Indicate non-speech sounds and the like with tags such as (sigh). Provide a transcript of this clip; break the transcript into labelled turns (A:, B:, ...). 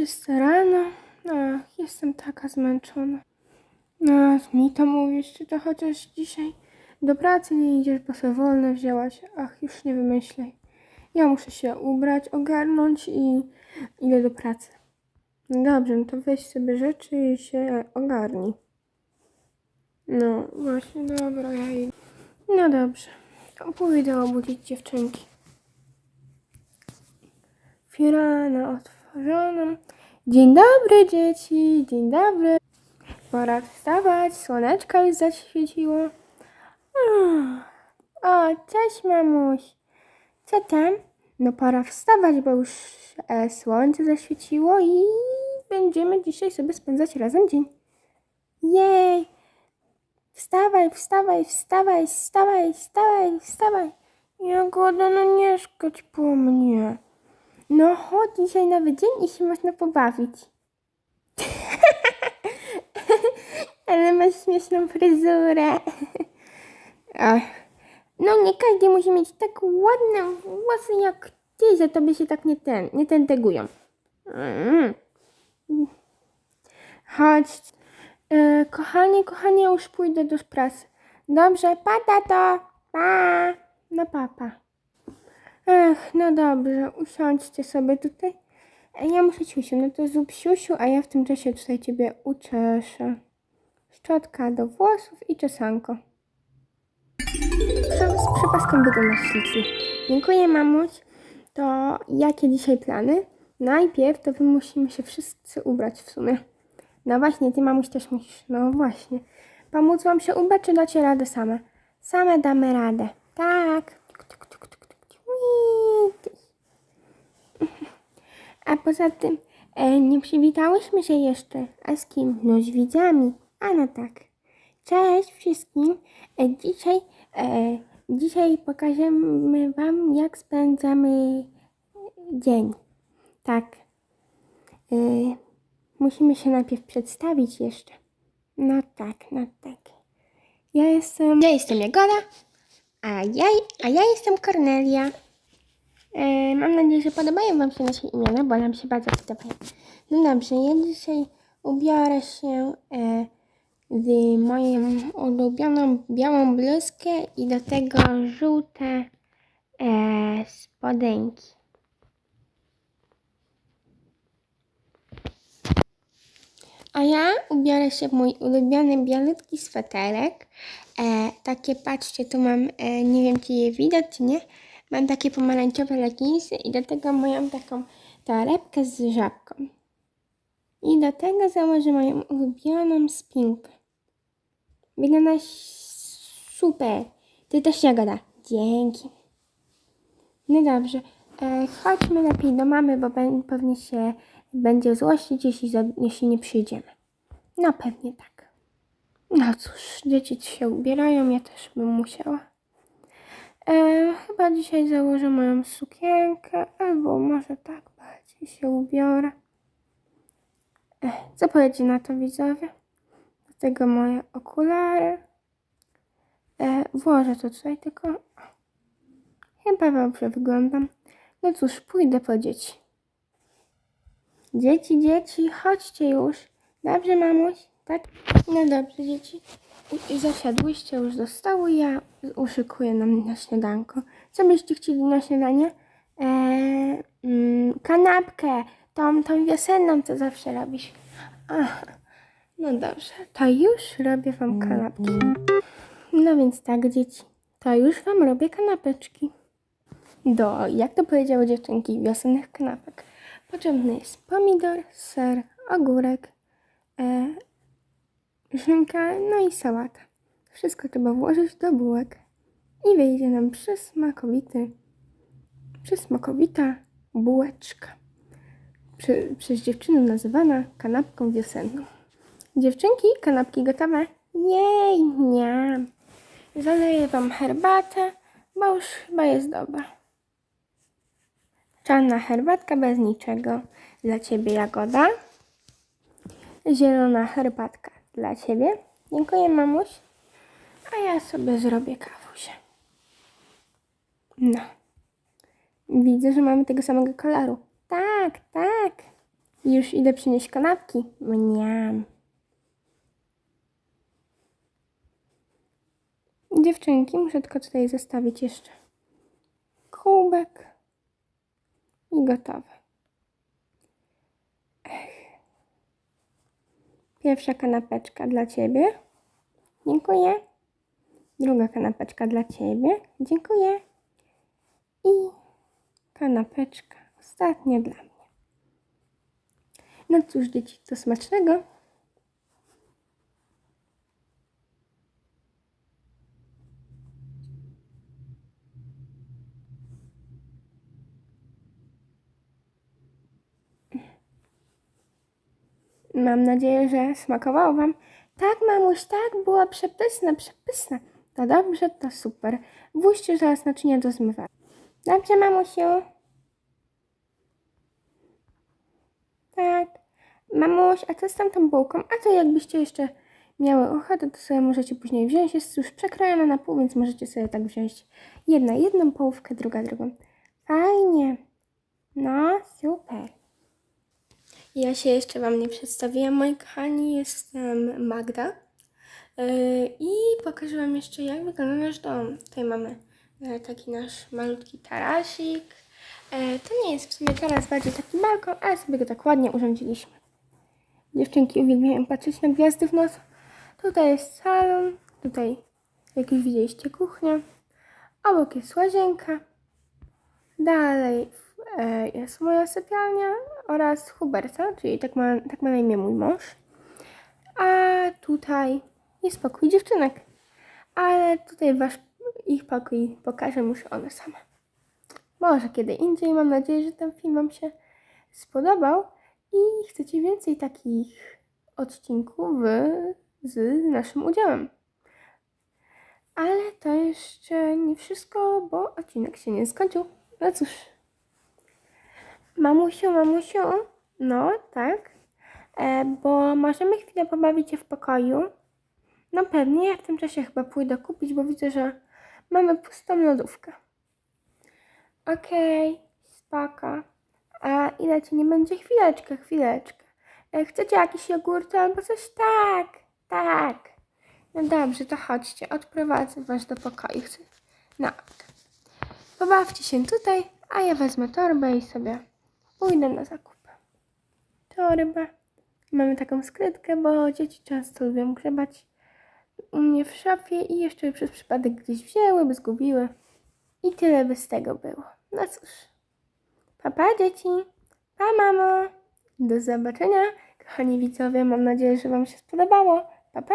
A: jest rano. Ach, jestem taka zmęczona. Ach, mi to mówisz, czy to chociaż dzisiaj do pracy nie idziesz, bo sobie wolne wzięłaś. Ach, już nie wymyślaj. Ja muszę się ubrać, ogarnąć i idę do pracy. No dobrze, no to weź sobie rzeczy i się ogarnij. No, właśnie, dobra, ja idę. No dobrze, pójdę obudzić dziewczynki. Firana otworzono. Dzień dobry, dzieci, dzień dobry. Pora wstawać, słoneczko już zaświeciło. O, cześć mamuś. Co tam? No pora wstawać, bo już e, słońce zaświeciło i będziemy dzisiaj sobie spędzać razem dzień. Jej! Wstawaj, wstawaj, wstawaj, wstawaj, wstawaj, wstawaj. Jagoda, no nie szkodź po mnie. No chodź dzisiaj nowy dzień i się można pobawić. (laughs) Ale masz śmieszną fryzurę. (laughs) Ach. No nie każdy musi mieć tak ładne włosy jak ty, że tobie się tak nie ten, nie tentegują. Mm. Chodź. E, kochanie, kochanie, już pójdę do pracy. Dobrze, pa tato. Pa. No papa. Ech, no dobrze, usiądźcie sobie tutaj. E, Ja muszę siusiu, no to zrób siusiu, a ja w tym czasie tutaj ciebie uczeszę. Szczotka do włosów i czesanko. Z przepaską wyglądasz ślicznie. Dziękuję, mamuś. To jakie dzisiaj plany? Najpierw to my musimy się wszyscy ubrać w sumie. No właśnie, ty mamuś też musisz. No właśnie. Pomóc wam się ubrać, czy dacie radę same? Same damy radę. Tak. A poza tym, e, nie przywitałyśmy się jeszcze. A z kim? No z widzami. A no tak. Cześć wszystkim. E, dzisiaj, e, dzisiaj pokażemy wam, jak spędzamy dzień. Tak. E, musimy się najpierw przedstawić jeszcze. No tak, no tak. Ja jestem... Ja jestem Jagoda, a ja, a ja jestem Kornelia. E, mam nadzieję, że podobają Wam się nasze imiona, bo nam się bardzo podobają. No dobrze, ja dzisiaj ubiorę się e, w moją ulubioną białą bluzkę i do tego żółte e, spodenki. A ja ubiorę się w mój ulubiony bialutki sweterek. E, takie, patrzcie, tu mam, e, nie wiem czy je widać, czy nie. Mam takie pomarańczowe leginsy i do tego moją taką torebkę z żabką. I do tego założę moją ulubioną spinkę. Wygląda super. Ty też Jagoda. Dzięki. No dobrze. E, chodźmy lepiej do mamy, bo pe- pewnie się będzie złościć, jeśli, jeśli nie przyjdziemy. No pewnie tak. No cóż, dzieci się ubierają, ja też bym musiała. E, chyba dzisiaj założę moją sukienkę, albo może tak bardziej się ubiorę. E, co powiecie na to widzowie? Do tego moje okulary. E, włożę to tutaj tylko. Chyba dobrze wyglądam. No cóż, pójdę po dzieci. Dzieci, dzieci, chodźcie już. Dobrze, mamuś? Tak? No dobrze, dzieci. I zasiadłyście już do stołu, ja uszykuję nam na śniadanko. Co byście chcieli na śniadanie? Eee, mm, kanapkę, tą, tą wiosenną, co zawsze robisz. Ach, no dobrze, to już robię wam kanapki. No więc tak, dzieci, to już wam robię kanapeczki. Do, jak to powiedziały dziewczynki, wiosennych kanapek. Potrzebny jest pomidor, ser, ogórek, e, szynka, no i sałata. Wszystko trzeba włożyć do bułek i wyjdzie nam przysmakowity, przysmakowita bułeczka. Prze, przez dziewczynę nazywana kanapką wiosenną. Dziewczynki, kanapki gotowe? Jej, nie. Zaleję wam herbatę, bo już chyba jest dobra. Czarna herbatka bez niczego. Dla ciebie Jagoda. Zielona herbatka dla ciebie. Dziękuję, mamuś. A ja sobie zrobię kawusie. No. Widzę, że mamy tego samego koloru. Tak, tak. Już idę przynieść kanapki. Mniam. Dziewczynki, muszę tylko tutaj zostawić jeszcze kubek i gotowe. Ech. Pierwsza kanapeczka dla Ciebie. Dziękuję. Druga kanapeczka dla Ciebie. Dziękuję. I kanapeczka ostatnia dla mnie. No cóż, dzieci, to smacznego. Mam nadzieję, że smakowało Wam. Tak, mamuś, tak, była przepyszna, przepyszna. To dobrze, to super. Włóżcie zaraz naczynia do zmywania. Dobrze, mamusiu. Tak. Mamuś, a co z tamtą bułką? A to jakbyście jeszcze miały ochotę, to sobie możecie później wziąć. Jest już przekrojona na pół, więc możecie sobie tak wziąć. Jedna jedną połówkę, druga drugą. Fajnie. No, super. Ja się jeszcze Wam nie przedstawiłam, moi kochani. Jestem Magda. Yy, I pokażę Wam jeszcze, jak wygląda nasz dom. Tutaj mamy e, taki nasz malutki tarasik. E, To nie jest w sumie taras, bardziej taki balkon, ale sobie go tak ładnie urządziliśmy. Dziewczynki uwielbiają patrzeć na gwiazdy w noc. Tutaj jest salon, tutaj, jak już widzieliście, kuchnia. Obok jest łazienka. Dalej e, jest moja sypialnia oraz Huberta, czyli tak ma, tak ma na imię mój mąż. A tutaj jest pokój dziewczynek. Ale tutaj wasz ich pokój pokażę już one same. Może kiedy indziej. Mam nadzieję, że ten film Wam się spodobał i chcecie więcej takich odcinków z naszym udziałem. Ale to jeszcze nie wszystko, bo odcinek się nie skończył. No cóż. Mamusiu, mamusiu, no tak, e, bo możemy chwilę pobawić się w pokoju. No pewnie, ja w tym czasie chyba pójdę kupić, bo widzę, że mamy pustą lodówkę. Okej, spoko. A ci nie będzie? Chwileczkę, chwileczkę. E, Chcecie jakieś jogurty albo coś? Tak, tak. No dobrze, to chodźcie, odprowadzę was do pokoju. No, pobawcie się tutaj, a ja wezmę torbę i sobie pójdę na zakupy. Torbę. Mamy taką skrytkę, bo dzieci często lubią grzebać u mnie w szafie i jeszcze przez przypadek gdzieś wzięły, by zgubiły. I tyle by z tego było. No cóż. Papa dzieci. Pa mamo. Do zobaczenia. Kochani widzowie, mam nadzieję, że Wam się spodobało. Pa pa.